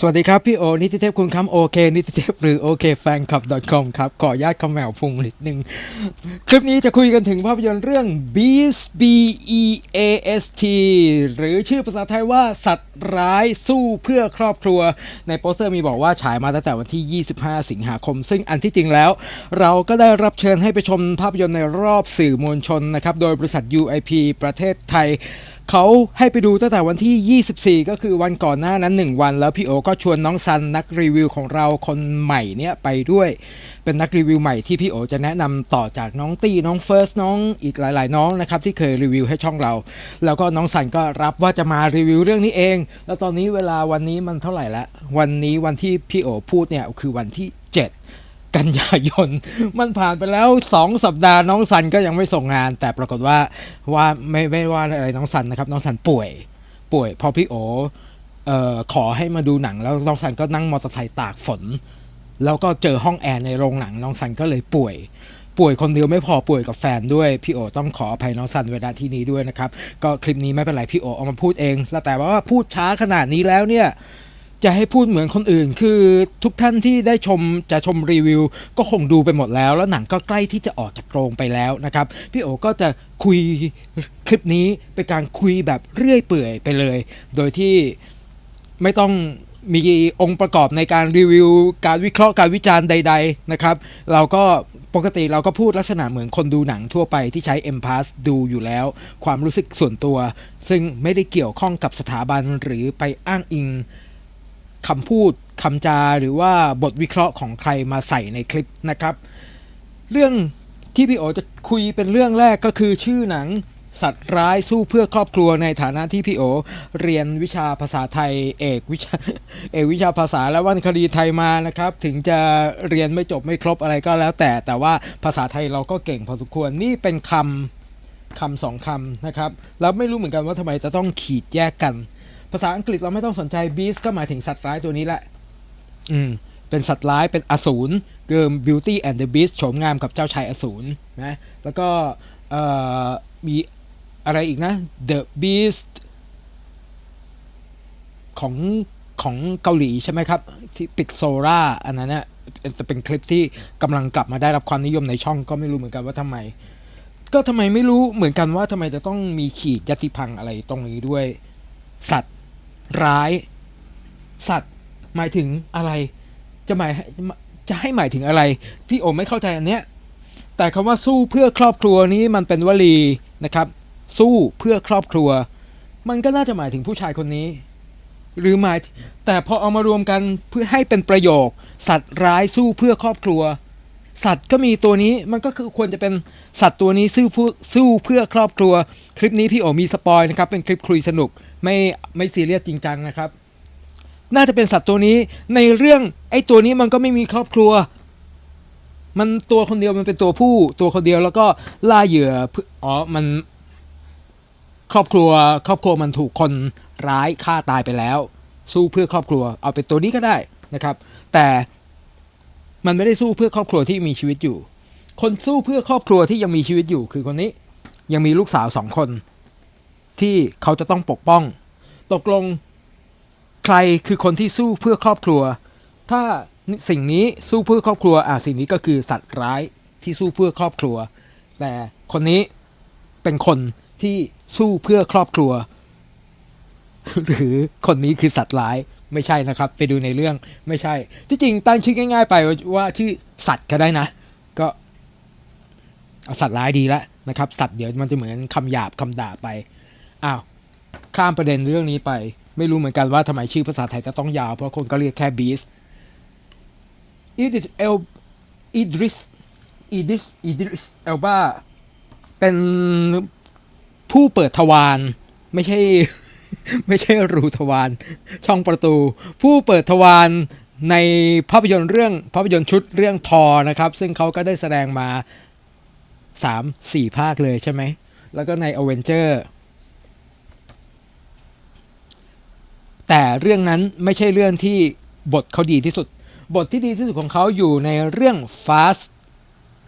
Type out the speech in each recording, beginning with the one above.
สวัสดีครับ พี่โอ นิติเทพคุณคำโอเคนิติเทพหรือโอเคแฟนคลับ .com ครับ ขออนุญาตคำแมวพุงนิดนึง คลิปนี้จะคุยกันถึงภาพยนตร์เรื่อง Beast B E A S T หรือชื่อภาษาไทยว่าสัตว์ร้ายสู้เพื่อครอบครัว ในโปสเตอร์มีบอกว่าฉายมาตั้งแต่วันที่ 25 สิงหาคม ซึ่งอันที่จริงแล้ว เราก็ได้รับเชิญให้ไปชมภาพยนตร์ในรอบสื่อมวลชนนะครับโดยบริษัท UIP ประเทศไทย เขาให้ไปดูตั้งแต่วันที่ 24 ก็คือวันก่อนหน้านั้น 1 วัน แล้วพี่โอก็ชวนน้องซันนักรีวิวของเราคนใหม่เนี่ยไปด้วย เป็นนักรีวิวใหม่ที่พี่โอจะแนะนำต่อจากน้องตี้น้องเฟิร์สน้องอีกหลาย ๆ น้องนะครับที่เคยรีวิวให้ช่องเรา แล้วก็น้องซันก็รับว่าจะมารีวิวเรื่องนี้เอง แล้วตอนนี้เวลาวันนี้มันเท่าไหร่ละวันนี้วันที่พี่โอพูดเนี่ยคือวันที่ กันยายน มันผ่านไปแล้ว 2 สัปดาห์น้องสันก็ยังไม่ส่งงาน แต่ปรากฏว่าว่าไม่ไม่ว่าอะไรน้องสันนะครับ น้องสันป่วย ป่วยพอพี่โอเอ่อขอให้มาดูหนัง แล้วน้องสันก็นั่งมอเตอร์ไซค์ตากฝน แล้วก็เจอห้องแอร์ในโรงหนังน้องสันก็เลยป่วยป่วยคนเดียวไม่พอป่วยกับแฟนด้วยพี่โอต้องขออภัยน้องสันเวลาที่นี้ด้วยนะครับ ก็คลิปนี้ไม่เป็นไรพี่โอเอามาพูดเอง แล้วแต่ว่าพูดช้าขนาดนี้แล้วเนี่ย จะให้พูดเหมือนคนอื่น คือทุกท่านที่ได้ชมจะชมรีวิว ก็คงดูไปหมดแล้ว แล้วหนังก็ใกล้ที่จะออกจากโรงไปแล้วนะครับ พี่โอก็จะคุยคลิปนี้เป็นการคุยแบบเรื่อยเปื่อยไปเลย โดยที่ไม่ต้องมีองค์ประกอบในการรีวิว การวิเคราะห์การวิจารณ์ใด ๆนะครับ เราก็ปกติเราก็พูดลักษณะเหมือนคนดูหนังทั่วไปที่ใช้ M Pass ดูอยู่แล้ว ความรู้สึกส่วนตัว ซึ่งไม่ได้เกี่ยวข้องกับสถาบันหรือไปอ้างอิง คำพูดคำจาหรือว่าบทวิเคราะห์ของใครมาใส่ในคลิปนะครับ เรื่องที่พี่โอจะคุยเป็นเรื่องแรกก็คือชื่อหนังสัตว์ร้ายสู้เพื่อครอบครัวในฐานะที่พี่โอ เรียนวิชาภาษาไทยเอกวิชาเอกวิชาภาษาและวรรณคดีไทยมานะครับ ถึงจะเรียนไม่จบไม่ครบอะไรก็แล้วแต่ แต่ว่าภาษาไทยเราก็เก่งพอสมควรนี่เป็นคำคำสองคำนะครับแล้วไม่รู้เหมือนกันว่าทำไมจะต้องขีดแยกกัน ภาษาอังกฤษเราไม่ต้องสนใจ beast ก็หมายถึงสัตว์ร้ายตัวนี้แหละ อืม เป็นสัตว์ร้ายเป็นอสูรเกิม beauty and the beast โฉมงามกับเจ้าชายอสูรนะแล้วก็เอ่อมีอะไรอีกนะ the beast ของของเกาหลีใช่ไหมครับ ที่ปิดโซราอันนั้นเนี่ยจะเป็นคลิปที่กำลังกลับมาได้รับความนิยมในช่องก็ไม่รู้เหมือนกันว่าทำไม ก็ทำไมไม่รู้เหมือนกันว่าทำไมจะต้องมีขีดยติพังอะไรตรงนี้ด้วย สัตว์ ร้าย สัตว์หมายถึงอะไร จะหมายจะให้หมายถึงอะไร พี่โอไม่เข้าใจอันเนี้ยแต่คำว่าสู้เพื่อครอบครัวนี้มันเป็นวลีนะครับ สู้เพื่อครอบครัว มันก็น่าจะหมายถึงผู้ชายคนนี้ หรือหมายแต่พอเอามารวมกันเพื่อให้เป็นประโยค สัตว์ร้ายสู้เพื่อครอบครัว สัตว์ก็มีตัวนี้มันก็คือควรจะเป็นสัตว์ตัวนี้สู้เพื่อสู้เพื่อครอบครัว คลิปนี้พี่โอมีสปอยนะครับเป็นคลิปคุยสนุกไม่ไม่ซีเรียสจริงจังนะครับ น่าจะเป็นสัตว์ตัวนี้ในเรื่องไอ้ตัวนี้มันก็ไม่มีครอบครัว มันตัวคนเดียวมันเป็นตัวผู้ตัวคนเดียวแล้วก็ล่าเหยื่อเพื่ออ๋อมัน ครอบครัว ครอบครัวมันถูกคนร้ายฆ่าตายไปแล้ว สู้เพื่อครอบครัว เอาเป็นตัวนี้ก็ได้นะครับ แต่ มันไม่ได้สู้เพื่อครอบครัวที่มีชีวิตอยู่ คนสู้เพื่อครอบครัวที่ยังมีชีวิตอยู่ คือคนนี้ยังมีลูกสาวสองคน ที่เขาจะต้องปกป้อง ตกลง ใครคือคนที่สู้เพื่อครอบครัว ถ้าสิ่งนี้สู้เพื่อครอบครัวอะสิ่งนี้ก็คือสัตว์ร้ายที่สู้เพื่อครอบครัว แต่คนนี้เป็นคนที่สู้เพื่อครอบครัว หรือคนนี้คือสัตว์ร้าย ไม่ใช่นะครับ ไปดูในเรื่องไม่ใช่ ที่จริงตั้งชื่อง่าย ๆ ไปว่าชื่อสัตว์ก็ได้นะ ก็เอาสัตว์ร้ายดีแล้วนะครับ สัตว์เดี๋ยวมันจะเหมือนคำหยาบคำด่าไปอ้าวข้ามประเด็นเรื่องนี้ไป ไม่รู้เหมือนกันว่าทำไมชื่อภาษาไทยจะต้องยาว เพราะคนก็เรียกแค่บีสอีดิสเอลอีดริสอีดิสอีดริสเอลบาเป็นผู้เปิดทวารไม่ใช่ ไม่ใช่รูทวารช่องประตู ผู้เปิดทวารในภาพยนตร์เรื่องภาพยนตร์ชุดเรื่องทอนะครับ ซึ่งเขาก็ได้แสดงมาสามสี่ภาคเลยใช่ไหม แล้วก็ในอเวนเจอร์แต่เรื่องนั้นไม่ใช่เรื่องที่บทเขาดีที่สุด บทที่ดีที่สุดของเขาอยู่ในเรื่อง Fast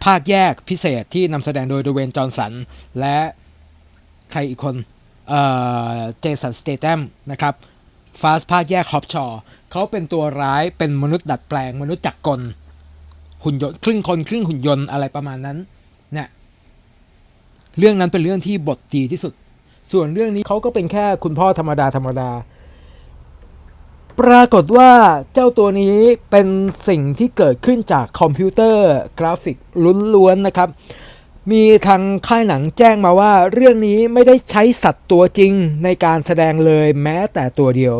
ภาคแยกพิเศษที่นำแสดงโดยดเวนจอห์นสัน และใครอีกคน เจสันสเตตัมนะครับฟาสภาคแยกฮอปชอเขาเป็นตัวร้ายเป็นมนุษย์ดัดแปลง มนุษย์จักรกล หุ่นยนต์ครึ่งคนครึ่งหุ่นยนต์อะไรประมาณนั้นเนี่ยเรื่องนั้นเป็นเรื่องที่บทดีที่สุด ส่วนเรื่องนี้เขาก็เป็นแค่คุณพ่อธรรมดาธรรมดา ปรากฏว่าเจ้าตัวนี้เป็นสิ่งที่เกิดขึ้นจากคอมพิวเตอร์กราฟิกล้วนๆนะครับ มีทางค่ายหนังแจ้งมาว่าเรื่องนี้ไม่ได้ใช้สัตว์ตัวจริงในการแสดงเลยแม้แต่ตัวเดียว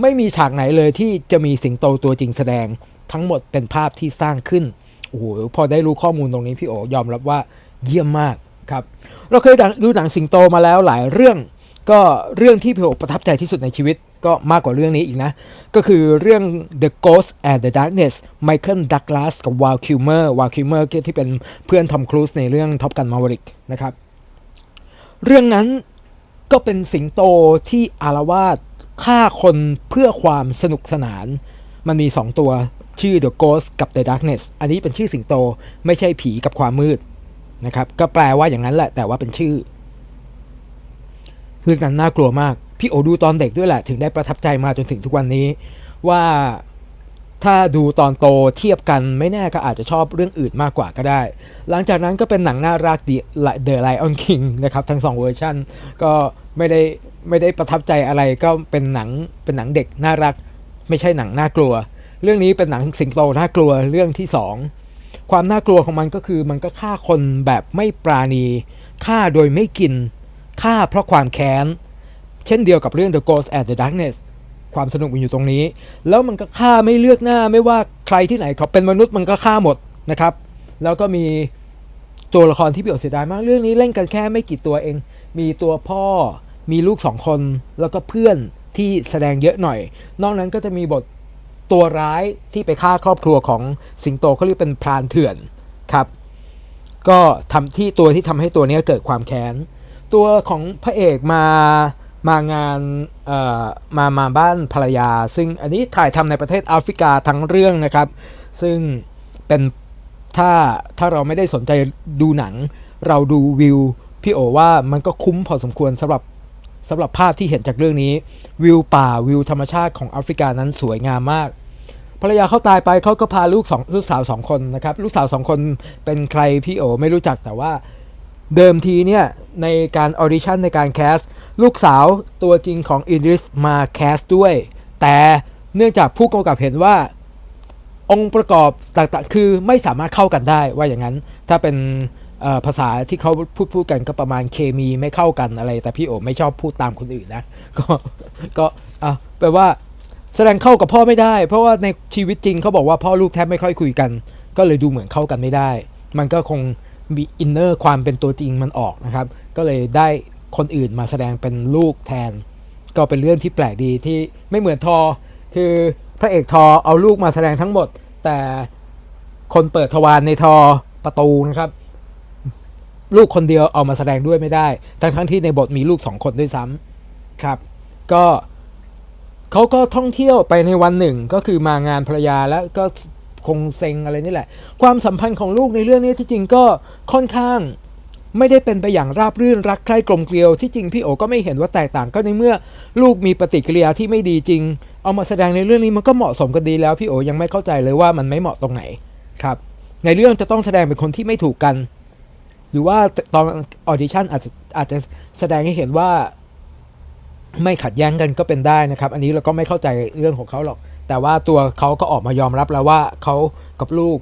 ไม่มีฉากไหนเลยที่จะมีสิงโตตัวจริงแสดง ทั้งหมดเป็นภาพที่สร้างขึ้นโอ้โหพอได้รู้ข้อมูลตรงนี้พี่โอยอมรับว่าเยี่ยมมากครับ เราเคยดูหนังสิงโตมาแล้วหลายเรื่อง ก็เรื่องที่พี่โอประทับใจที่สุดในชีวิตก็มากกว่าเรื่องนี้อีกนะ ก็คือเรื่อง The Ghost and the Darkness Michael Douglas กับ Val Kilmer Val Kilmer ที่เป็นเพื่อนทอมครูซในเรื่อง Top Gun Maverick นะครับ เรื่องนั้นก็เป็นสิงโตที่อารวาสฆ่าคนเพื่อความสนุกสนาน มันมี 2 ตัวชื่อ The Ghost กับ The Darkness อันนี้เป็นชื่อสิงโตไม่ใช่ผีกับความมืดนะครับ ก็แปลว่าอย่างนั้นแหละแต่ว่าเป็นชื่อ เรื่องนั้นน่ากลัวมาก พี่โอดูตอนเด็กด้วยแหละ ถึงได้ประทับใจมาจนถึงทุกวันนี้ ว่าถ้าดูตอนโตเทียบกันไม่แน่ก็อาจจะชอบเรื่องอื่นมากกว่าก็ได้ หลังจากนั้นก็เป็นหนังน่ารัก The The Lion King นะครับทั้งสองเวอร์ชันก็ไม่ได้ไม่ได้ประทับใจอะไรก็เป็นหนังเป็นหนังเด็กน่ารัก ไม่ใช่หนังน่ากลัว เรื่องนี้เป็นหนังสิงโตน่ากลัวเรื่องที่สองความน่ากลัวของมันก็คือมันก็ฆ่าคนแบบไม่ปราณีฆ่าโดยไม่กิน ฆ่าเพราะความแค้น เช่นเดียวกับเรื่อง The Ghost and the Darkness ความสนุกมันอยู่ตรงนี้ แล้วมันก็ฆ่าไม่เลือกหน้าไม่ว่าใครที่ไหนเขาเป็นมนุษย์มันก็ฆ่าหมดนะครับ แล้วก็มีตัวละครที่พี่โอเสียดายมากเรื่องนี้เล่นกันแค่ไม่กี่ตัวเอง มีตัวพ่อมีลูกสองคนแล้วก็เพื่อนที่แสดงเยอะหน่อย นอกนั้นก็จะมีบทตัวร้ายที่ไปฆ่าครอบครัวของสิงโตเขาเรียกเป็นพรานเถื่อนครับ ก็ทำที่ตัวที่ทำให้ตัวนี้เกิดความแค้น ตัวของพระเอกมามางานเอ่อมามาบ้านภรรยา ซึ่งอันนี้ถ่ายทำในประเทศแอฟริกาทั้งเรื่องนะครับ ซึ่งเป็นถ้าถ้าเราไม่ได้สนใจดูหนัง เราดูวิวพี่โอว่ามันก็คุ้มพอสมควรสำหรับสำหรับภาพที่เห็นจากเรื่องนี้ วิวป่าวิวธรรมชาติของแอฟริกานั้นสวยงามมากภรรยาเขาตายไปเขาก็พาลูกสองลูกสาวสองคนนะครับ ลูกสาวสองคนเป็นใครพี่โอไม่รู้จักแต่ว่า เดิมทีเนี่ยในการออดิชั่นในการแคสลูกสาวตัวจริงของอิดริสมาแคสด้วย แต่เนื่องจากผู้กำกับเห็นว่าองค์ประกอบต่างๆ คือไม่สามารถเข้ากันได้ว่าอย่างนั้น ถ้าเป็นภาษาที่เขาพูดพูดกันก็ประมาณเคมีไม่เข้ากันอะไร แต่พี่โอไม่ชอบพูดตามคนอื่นนะ ก็ก็อะแปลว่าแสดงเข้ากับพ่อไม่ได้ เพราะว่าในชีวิตจริงเขาบอกว่าพ่อลูกแทบไม่ค่อยคุยกัน ก็เลยดูเหมือนเข้ากันไม่ได้ มันก็คง มีอินเนอร์ความเป็นตัวจริงมันออกนะครับ ก็เลยได้คนอื่นมาแสดงเป็นลูกแทน ก็เป็นเรื่องที่แปลกดีที่ไม่เหมือนทอ คือพระเอกทอเอาลูกมาแสดงทั้งหมด แต่คนเปิดทวารในทอประตูนะครับ ลูกคนเดียวเอามาแสดงด้วยไม่ได้ ทั้งทั้งที่ในบทมีลูกสองคนด้วยซ้ำครับ ก็เขาก็ท่องเที่ยวไปในวันหนึ่งก็คือมางานภรรยาแล้วก็ คงเซ็งอะไรนี่แหละ ความสัมพันธ์ของลูกในเรื่องนี้ที่จริงก็ค่อนข้างไม่ได้เป็นไปอย่างราบรื่นรักใคร่กลมเกลียวที่จริงพี่โอก็ไม่เห็นว่าแตกต่างก็ในเมื่อลูกมีปฏิกิริยาที่ไม่ดีจริง เอามาแสดงในเรื่องนี้มันก็เหมาะสมกันดีแล้วพี่โอยังไม่เข้าใจเลยว่ามันไม่เหมาะตรงไหนครับ ในเรื่องจะต้องแสดงเป็นคนที่ไม่ถูกกัน หรือว่าตอนออดิชั่นอาจจะอาจจะแสดงให้เห็นว่า ไม่ขัดแย้งกันก็เป็นได้นะครับ อันนี้เราก็ไม่เข้าใจเรื่องของเขาหรอก แต่ว่าตัวเขาก็ออกมายอมรับแล้วว่าเขากับลูก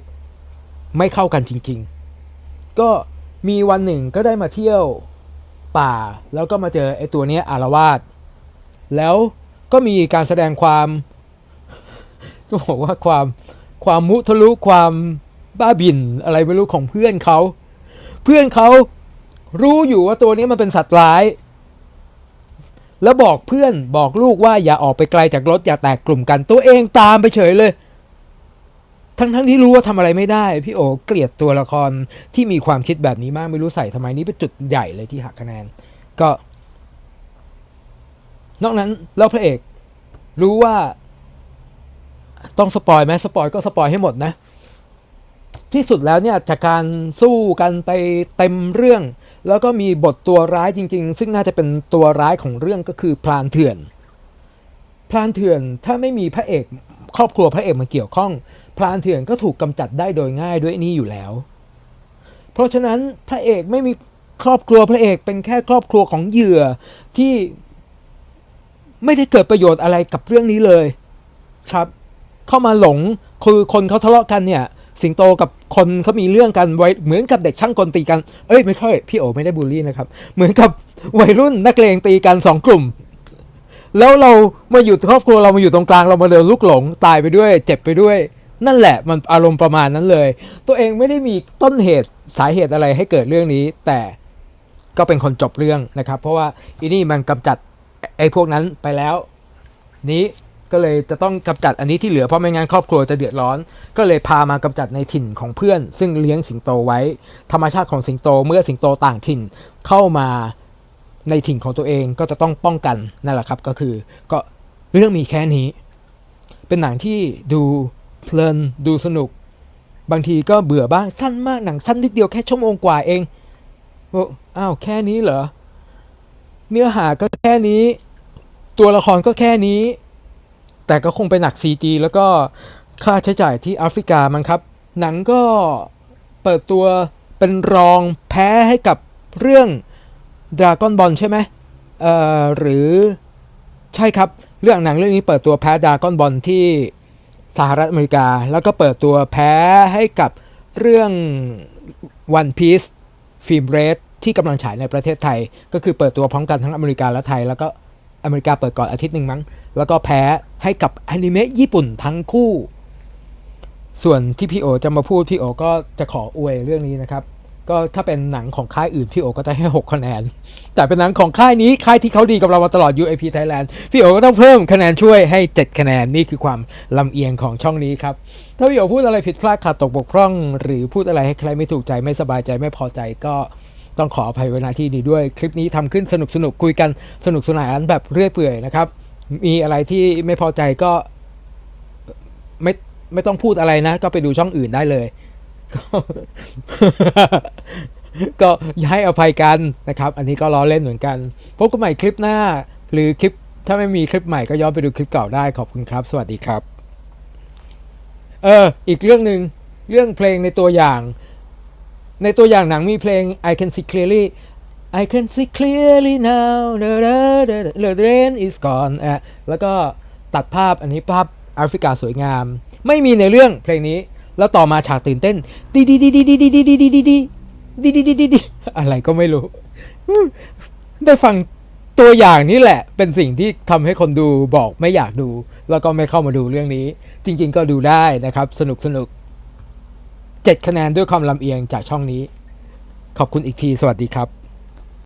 ไม่เข้ากันจริง ๆ ก็มีวันหนึ่งก็ได้มาเที่ยวป่า แล้วก็มาเจอไอ้ตัวเนี้ยอารวาสแล้วก็มีการแสดงความก็บอกว่าความความมุทะลุความบ้าบินอะไรไม่รู้ของเพื่อนเขา เพื่อนเขารู้อยู่ว่าตัวนี้มันเป็นสัตว์ร้าย แล้วบอกเพื่อนบอกลูกว่าอย่าออกไปไกลจากรถอย่าแตกกลุ่มกันตัวเองตามไปเฉยเลย ทั้งทั้งที่รู้ว่าทำอะไรไม่ได้ พี่โอเกลียดตัวละครที่มีความคิดแบบนี้มากไม่รู้ใส่ทำไมนี่เป็นจุดใหญ่เลยที่หักคะแนน ก็ นอกนั้นแล้วพระเอก รู้ว่า ต้องสปอยไหมสปอยก็สปอยให้หมดนะ ที่สุดแล้วเนี่ยจากการสู้กันไปเต็มเรื่อง แล้วก็มีบทตัวร้ายจริง ๆ ซึ่งน่าจะเป็นตัวร้ายของเรื่องก็คือพรานเถื่อน พรานเถื่อนถ้าไม่มีพระเอกครอบครัวพระเอกมาเกี่ยวข้อง พรานเถื่อนก็ถูกกำจัดได้โดยง่ายด้วยนี่อยู่แล้ว เพราะฉะนั้นพระเอกไม่มีครอบครัวพระเอกเป็นแค่ครอบครัวของเหยื่อที่ไม่ได้เกิดประโยชน์อะไรกับเรื่องนี้เลย ครับ เข้ามาหลงคือคนเขาทะเลาะกันเนี่ย สิงโตกับคนเขามีเรื่องกันไว้เหมือนกับเด็กช่างกลตีกัน เอ้ยไม่ค่อยพี่โอไม่ได้บูลลี่นะครับ เหมือนกับวัยรุ่นนักเลงตีกันสองกลุ่ม แล้วเรามาอยู่ครอบครัวเรามาอยู่ตรงกลางเรามาเดินลูกหลงตายไปด้วย เจ็บไปด้วย นั่นแหละมันอารมณ์ประมาณนั้นเลย ตัวเองไม่ได้มีต้นเหตุสาเหตุอะไรให้เกิดเรื่องนี้ แต่ก็เป็นคนจบเรื่องนะครับ เพราะว่าอีนี่มันกำจัดไอ้พวกนั้นไปแล้ว นี้ ก็เลยจะต้องกำจัดอันนี้ที่เหลือเพราะไม่งั้นครอบครัวจะเดือดร้อน ก็เลยพามากำจัดในถิ่นของเพื่อน ซึ่งเลี้ยงสิงโตไว้ ธรรมชาติของสิงโตเมื่อสิงโตต่างถิ่นเข้ามาในถิ่นของตัวเองก็จะต้องป้องกันนั่นแหละครับ ก็คือ ก็เรื่องมีแค่นี้ เป็นหนังที่ดูเพลินดูสนุก บางทีก็เบื่อบ้างสั้นมากหนังสั้นนิดเดียวแค่ชั่วโมงกว่าเองบอกอ้าวแค่นี้เหรอเนื้อหาก็แค่นี้ ตัวละครก็แค่นี้ แต่ก็คงไปหนัก CG แล้วก็ค่าใช้จ่ายที่แอฟริกามันครับ หนังก็เปิดตัวเป็นรองแพ้ให้กับเรื่อง Dragon Ball ใช่ไหมเอ่อหรือใช่ครับ เรื่องหนังเรื่องนี้เปิดตัวแพ้ Dragon Ball ที่สหรัฐอเมริกา แล้วก็เปิดตัวแพ้ให้กับเรื่อง One Piece ฟิล์มเรสที่กำลังฉายในประเทศไทย ก็คือเปิดตัวพร้อมกันทั้งอเมริกาและไทย แล้วก็อเมริกาเปิดก่อนอาทิตย์หนึ่งมั้ง แล้วก็แพ้ให้กับอนิเมะญี่ปุ่นทั้งคู่ ส่วนที่พี่โอจะมาพูดพี่โอก็จะขออวยเรื่องนี้นะครับ ก็ถ้าเป็นหนังของค่ายอื่นพี่โอก็จะให้ 6 คะแนน แต่เป็นหนังของค่ายนี้ค่ายที่เขาดีกับเรามาตลอด UAP Thailand พี่โอก็ต้องเพิ่มคะแนนช่วยให้ 7 คะแนนนี่คือความลำเอียงของช่องนี้ครับ ถ้าพี่โอพูดอะไรผิดพลาดขาดตกบกพร่อง หรือพูดอะไรให้ใครไม่ถูกใจไม่สบายใจไม่พอใจก็ต้องขออภัยไว้ณที่นี้ด้วย คลิปนี้ทำขึ้นสนุกสนุกคุยกันสนุกสนานแบบเรื่อยเปื่อยนะครับ มีอะไรที่ไม่พอใจก็ไม่ไม่ต้องพูดอะไรนะ ก็ไปดูช่องอื่นได้เลย ก็อย่าให้อภัยกันนะครับ อันนี้ก็ล้อเล่นเหมือนกัน พบกันใหม่คลิปหน้า หรือคลิปถ้าไม่มีคลิปใหม่ก็ย้อนไปดูคลิปเก่าได้ขอบคุณครับ สวัสดีครับ เออ อีกเรื่องหนึ่งเรื่องเพลงในตัวอย่าง ในตัวอย่างหนังมีเพลง I can see clearly I can see clearly now the the the the rain is gone อะแล้วก็ตัดภาพอันนี้ภาพแอฟริกาสวยงาม ไม่มีในเรื่องเพลงนี้ แล้วต่อมาฉากตื่นเต้น ดีดีดีดีดีดีดีดีดีดีดีดีดีดีดีดีอะไรก็ไม่รู้ ได้ฟังตัวอย่างนี้แหละ เป็นสิ่งที่ทำให้คนดูบอกไม่อยากดู แล้วก็ไม่เข้ามาดูเรื่องนี้ จริง ๆ ก็ดูได้นะครับ สนุกสนุกเจ็ดคะแนนด้วยความลำเอียงจากช่องนี้ ขอบคุณอีกที สวัสดีครับ